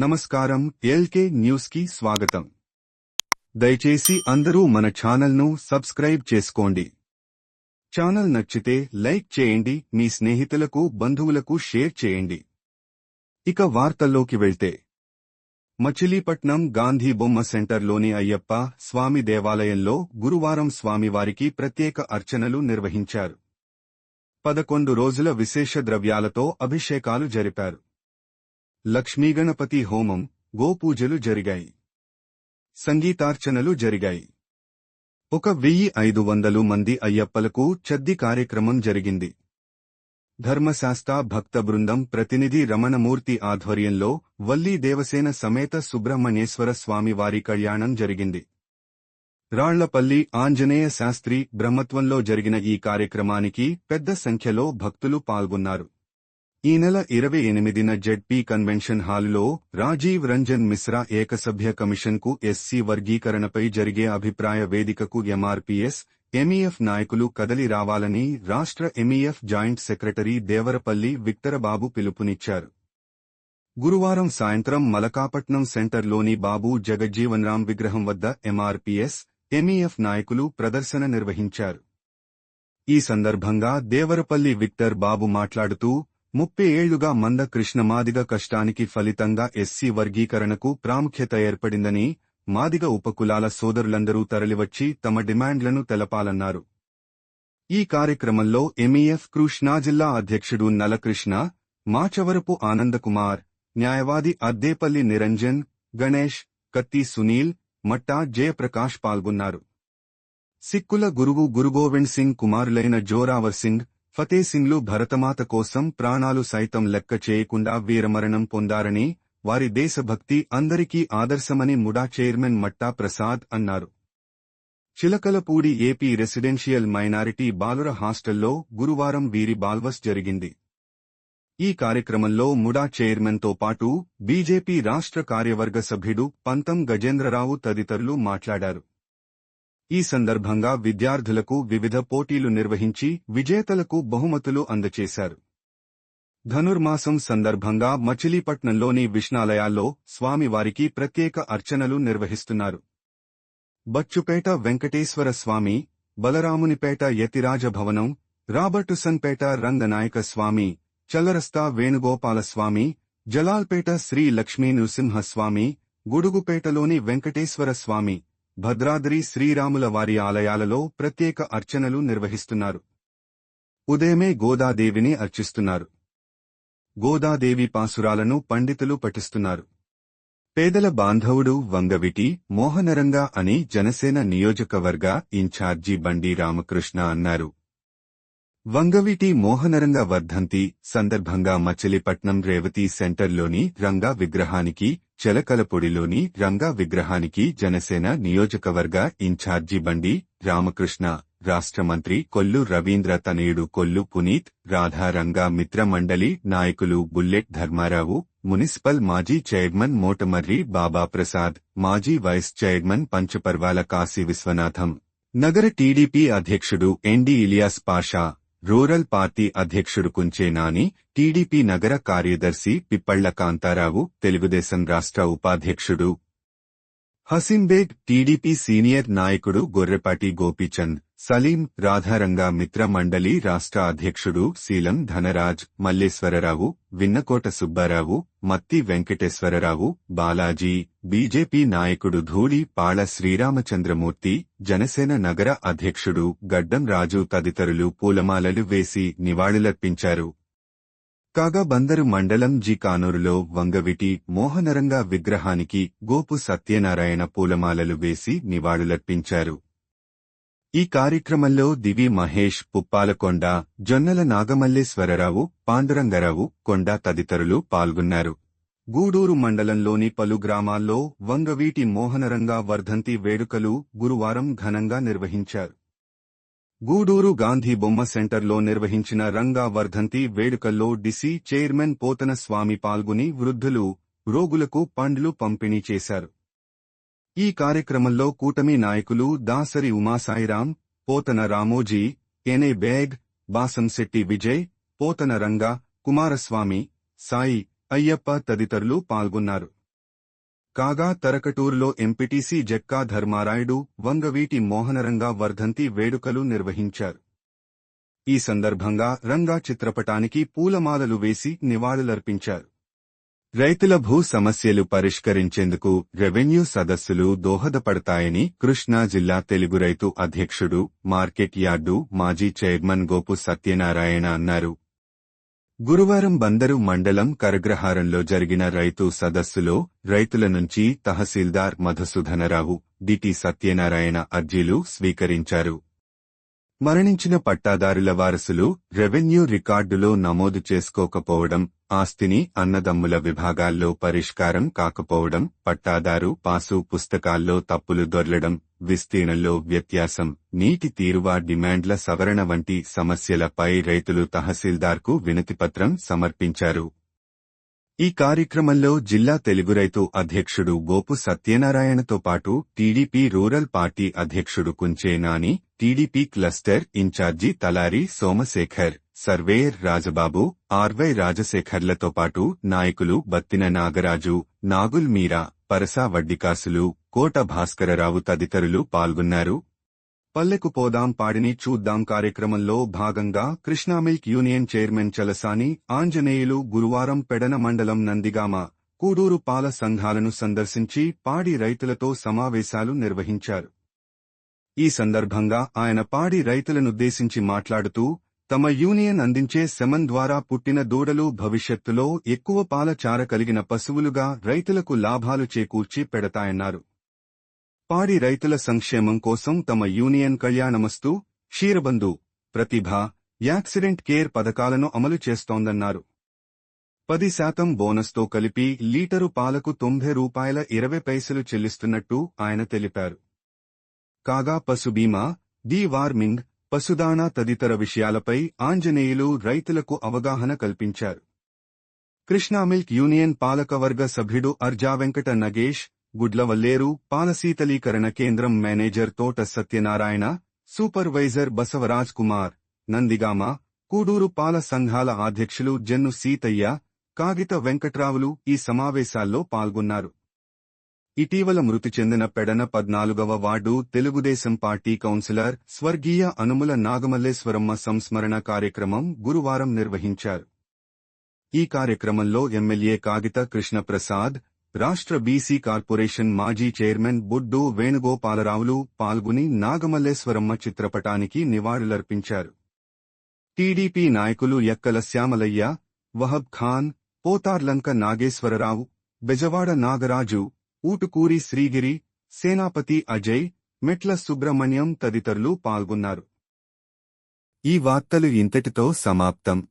నమస్కారం ఎల్కే న్యూస్కి స్వాగతం. దయచేసి అందరూ మన ఛానల్ను సబ్స్క్రైబ్ చేసుకోండి. ఛానల్ నచ్చితే లైక్ చేయండి మీ స్నేహితులకు బంధువులకు షేర్ చేయండి. ఇక వార్తల్లోకి వెళ్తే. మచిలీపట్నం గాంధీ బొమ్మ సెంటర్లోని అయ్యప్ప స్వామి దేవాలయంలో గురువారం స్వామివారికి ప్రత్యేక అర్చనలు నిర్వహించారు. పదకొండు రోజుల విశేష ద్రవ్యాలతో అభిషేకాలు జరిపారు. లక్ష్మీగణపతి హోమం గోపూజలు జరిగాయి. సంగీతార్చనలు జరిగాయి. ఒక వెయ్యి ఐదు వందలు మంది అయ్యప్పలకు చద్ది కార్యక్రమం జరిగింది. ధర్మశాస్త్ర భక్త బృందం ప్రతినిధి రమణమూర్తి ఆధ్వర్యంలో వల్లీ దేవసేన సమేత సుబ్రహ్మణ్యేశ్వర స్వామివారి కళ్యాణం జరిగింది. రాళ్ళపల్లి ఆంజనేయ శాస్త్రి బ్రహ్మత్వంలో జరిగిన ఈ కార్యక్రమానికి పెద్ద సంఖ్యలో భక్తులు పాల్గొన్నారు. ఈ నెల ఇరవై ఎనిమిదిన జెడ్పీ కన్వెన్షన్ హాలులో రాజీవ్ రంజన్ మిశ్రా ఏకసభ్య కమిషన్కు ఎస్సీ వర్గీకరణపై జరిగే అభిప్రాయ వేదికకు ఎంఆర్పీఎస్ ఎంఈఎఫ్ నాయకులు కదలి రావాలని రాష్ట్ర MEF joint secretary Devarapalli Victorbabu పిలుపునిచ్చారు. గురువారం సాయంత్రం మలకాపట్నం సెంటర్లోని బాబు జగజ్జీవన్రామ్ విగ్రహం వద్ద ఎంఆర్పీఎస్ ఎంఈఎఫ్ నాయకులు ప్రదర్శన నిర్వహించారు. ఈ సందర్భంగా దేవరపల్లి విక్టర్ బాబు మాట్లాడుతూ ముప్పై ఏళ్ళుగా మంద కృష్ణమాదిగ కష్టానికి ఫలితంగా ఎస్సీ వర్గీకరణకు ప్రాముఖ్యత ఏర్పడిందని మాదిగ ఉపకులాల సోదరులందరూ తరలివచ్చి తమ డిమాండ్లను తెలపాలన్నారు. ఈ కార్యక్రమంలో ఎంఈఎఫ్ కృష్ణా జిల్లా అధ్యక్షుడు నలకృష్ణ మాచవరపు ఆనందకుమార్ న్యాయవాది అద్దేపల్లి నిరంజన్ గణేష్ కత్తి సునీల్ మట్టా జయప్రకాష్ పాల్గొన్నారు. సిక్కుల గురువు గురుగోవింద్ సింగ్ కుమారులైన జోరావర్ సింగ్ ఫతే సింగ్లు భరతమాత కోసం ప్రాణాలు సైతం లెక్క చేయకుండా వీరమరణం పొందారని వారి దేశభక్తి అందరికీ ఆదర్శమని ముడా చైర్మన్ మట్టా ప్రసాద్ అన్నారు. చిలకలపూడి ఏపీ రెసిడెన్షియల్ మైనారిటీ బాలుర హాస్టల్లో గురువారం వీరి బాల్వస్ జరిగింది. ఈ కార్యక్రమంలో ముడా చైర్మన్తో పాటు బీజేపీ రాష్ట్ర కార్యవర్గ సభ్యుడు పంతం గజేంద్రరావు తదితరులు మాట్లాడారు. ఈ సందర్భంగా విద్యార్థులకు వివిధ పోటీలు నిర్వహించి విజేతలకు బహుమతులు అందచేశారు. ధనుర్మాసం సందర్భంగా మచిలీపట్నంలోని విష్ణాలయాల్లో స్వామివారికి ప్రత్యేక అర్చనలు నిర్వహిస్తున్నారు. బచ్చుపేట వెంకటేశ్వర స్వామి బలరామునిపేట యతిరాజ భవనం రాబర్టుసన్పేట రంగనాయక స్వామి చల్లరస్తా వేణుగోపాలస్వామి జలాల్పేట శ్రీ లక్ష్మీ నృసింహస్వామి గుడుగుపేటలోని వెంకటేశ్వర స్వామి భద్రాద్రి శ్రీరాముల వారి ఆలయాలలో ప్రత్యేక అర్చనలు నిర్వహిస్తున్నారు. ఉదయమే గోదాదేవిని అర్చిస్తున్నారు. గోదాదేవి పాసురాలను పండితులు పఠిస్తున్నారు. పేదల బాంధవుడు వంగవిటి మోహనరంగా అని జనసేన నియోజకవర్గ ఇన్ఛార్జి బండి రామకృష్ణ అన్నారు. వంగవీటి మోహనరంగ వర్ధంతి సందర్భంగా మచిలీపట్నం రేవతి సెంటర్లోని రంగా విగ్రహానికి చెలకలపొడిలోని రంగా విగ్రహానికి జనసేన నియోజకవర్గ ఇన్ఛార్జి బండి రామకృష్ణ రాష్ట్ర మంత్రి కొల్లు రవీంద్ర తనయుడు కొల్లు పునీత్ రాధారంగా మిత్ర మండలి నాయకులు బుల్లెట్ ధర్మారావు మున్సిపల్ మాజీ చైర్మన్ మోటమర్రి బాబా ప్రసాద్ మాజీ వైస్ చైర్మన్ పంచపర్వాల కాశీ విశ్వనాథం. నగర టీడీపీ అధ్యక్షుడు ND Ilias Pasha rural party అధ్యక్షుడు కుంచే నాని టీడీపీ నగర కార్యదర్శి పిప్పళ్ళ కాంతారావు తెలుగుదేశం రాష్ట్ర ఉపాధ్యక్షుడు. హసీంబేగ్ టీడీపీ సీనియర్ నాయకుడు గొర్రెపాటి గోపీచంద్. సలీం రాధారంగా మిత్ర మండలి రాష్ట్ర అధ్యక్షుడు శీలం ధనరాజ్ మల్లేశ్వరరావు విన్నకోట సుబ్బారావు మత్తి వెంకటేశ్వరరావు బాలాజీ బీజేపీ నాయకుడు ధూళి పాళ శ్రీరామచంద్రమూర్తి జనసేన నగర అధ్యక్షుడు గడ్డం రాజు తదితరులు పూలమాలలు వేసి నివాళులర్పించారు. కాగా బందరు మండలం జి కానూరులో వంగవిటి మోహనరంగా విగ్రహానికి గోపు సత్యనారాయణ పూలమాలలు వేసి నివాళులర్పించారు. ఈ కార్యక్రమంలో దివి మహేష్ పుప్పాలకొండ జొన్నల నాగమల్లేశ్వరరావు పాండురంగరావు కొండ తదితరులు పాల్గొన్నారు. గూడూరు మండలంలోని పలు గ్రామాల్లో వంగవీటి మోహనరంగా వర్ధంతి వేడుకలు గురువారం ఘనంగా నిర్వహించారు. గూడూరు గాంధీ బొమ్మ సెంటర్లో నిర్వహించిన రంగా వర్ధంతి వేడుకల్లో డిసి చైర్మన్ పోతన స్వామి పాల్గొని వృద్ధులు రోగులకు పండ్లు పంపిణీ చేశారు. ఈ కార్యక్రమంలో కూటమి నాయకులు దాసరి ఉమాసాయిరాం పోతన రామోజీ ఎనే బేగ్ బాసంశెట్టి విజయ్ పోతన రంగా కుమారస్వామి సాయి అయ్యప్ప తదితరులు పాల్గొన్నారు. కాగా తరకటూరులో ఎంపీటీసీ జక్కా ధర్మారాయుడు వంగవీటి మోహనరంగా వర్ధంతి వేడుకలు నిర్వహించారు. ఈ సందర్భంగా రంగా చిత్రపటానికి పూలమాలలు వేసి నివాళులర్పించారు. రైతుల భూ సమస్యలు పరిష్కరించేందుకు రెవెన్యూ సదస్సులు దోహదపడతాయని కృష్ణా జిల్లా తెలుగు రైతు అధ్యక్షుడు మార్కెట్ యార్డు మాజీ చైర్మన్ గోపు సత్యనారాయణ అన్నారు. గురువారం బందరు మండలం కరగ్రహారంలో జరిగిన రైతు సదస్సులో రైతుల నుంచి తహసీల్దార్ మధుసూధనరావు డిటి సత్యనారాయణ అర్జీలు స్వీకరించారు. మరణించిన పట్టాదారుల వారసులు రెవెన్యూ రికార్డులో నమోదు చేసుకోకపోవడం ఆస్తిని అన్నదమ్ముల విభాగాల్లో పరిష్కారం కాకపోవడం పట్టాదారు పాసు పుస్తకాల్లో తప్పులు దొర్లడం విస్తీర్ణంలో వ్యత్యాసం నీటి తీరువా డిమాండ్ల సవరణ వంటి సమస్యలపై రైతులు తహసీల్దార్కు వినతిపత్రం సమర్పించారు. ఈ కార్యక్రమంలో జిల్లా తెలుగు రైతు అధ్యక్షుడు గోపు సత్యనారాయణతో పాటు టీడీపీ రూరల్ పార్టీ అధ్యక్షుడు Kunche Nani TDP cluster incharge Talari Somasekhar. Surveyor Rajababu RY రాజశేఖర్లతో పాటు నాయకులు బత్తిన నాగరాజు నాగుల్ మీరా పరసా వడ్డికాసులు కోట భాస్కరరావు తదితరులు పాల్గొన్నారు. పల్లెకు పోదాం పాడిని చూద్దాం కార్యక్రమంలో భాగంగా Krishna milk union chairman Chalasani Anjaneyulu గురువారం పెడన మండలం నందిగామ కూడూరు పాల సంఘాలను సందర్శించి పాడి రైతులతో సమావేశాలు నిర్వహించారు. ఈ సందర్భంగా ఆయన పాడి రైతులనుద్దేశించి మాట్లాడుతూ తమ యూనియన్ అందించే శమన్ ద్వారా పుట్టిన దూడలు భవిష్యత్తులో ఎక్కువ పాల చార కలిగిన పశువులుగా రైతులకు లాభాలు చేకూర్చి పెడతాయన్నారు. పాడి రైతుల సంక్షేమం కోసం తమ union Kalyanamasthu Ksheerabandhu Pratibha accident care పథకాలను అమలు చేస్తోందన్నారు. పది శాతం బోనస్తో కలిపి లీటరు పాలకు తొంభై రూపాయల ఇరవై పైసలు చెల్లిస్తున్నట్టు ఆయన తెలిపారు. కాగా పశు బీమా డీ వార్మింగ్ పశుదానా తదితర విషయాలపై ఆంజనేయులు రైతులకు అవగాహన కల్పించారు. కృష్ణా మిల్క్ యూనియన్ పాలకవర్గ సభ్యుడు అర్జా వెంకట నగేష్ గుడ్లవల్లేరు పాలశీతలీకరణ కేంద్రం మేనేజర్ తోట సత్యనారాయణ సూపర్వైజర్ బసవరాజ్ కుమార్ నందిగామ కూడూరు పాల సంఘాల అధ్యక్షులు జన్ను సీతయ్య కాగిత వెంకట్రావులు ఈ సమావేశాల్లో పాల్గొన్నారు. ఇటీవల మృతి చెందిన పెడన పద్నాలుగవ వార్డు తెలుగుదేశం పార్టీ కౌన్సిలర్ స్వర్గీయ అనుముల నాగమల్లేశ్వరమ్మ సంస్మరణ కార్యక్రమం గురువారం నిర్వహించారు. ఈ కార్యక్రమంలో ఎమ్మెల్యే కాగిత కృష్ణప్రసాద్ రాష్ట్ర బీసీ కార్పొరేషన్ మాజీ చైర్మన్ బుడ్డు వేణుగోపాలరావులు పాల్గొని నాగమల్లేశ్వరమ్మ చిత్రపటానికి నివాళులర్పించారు. టీడీపీ నాయకులు ఎక్కల శ్యామలయ్య వహబ్ ఖాన్ పోతార్లంక నాగేశ్వరరావు బెజవాడ నాగరాజు ఊటుకూరి శ్రీగిరి సేనాపతి అజయ్ మెట్ల సుబ్రహ్మణ్యం తదితరులు పాల్గొన్నారు. ఈ వార్తలు ఇంతటితో సమాప్తం.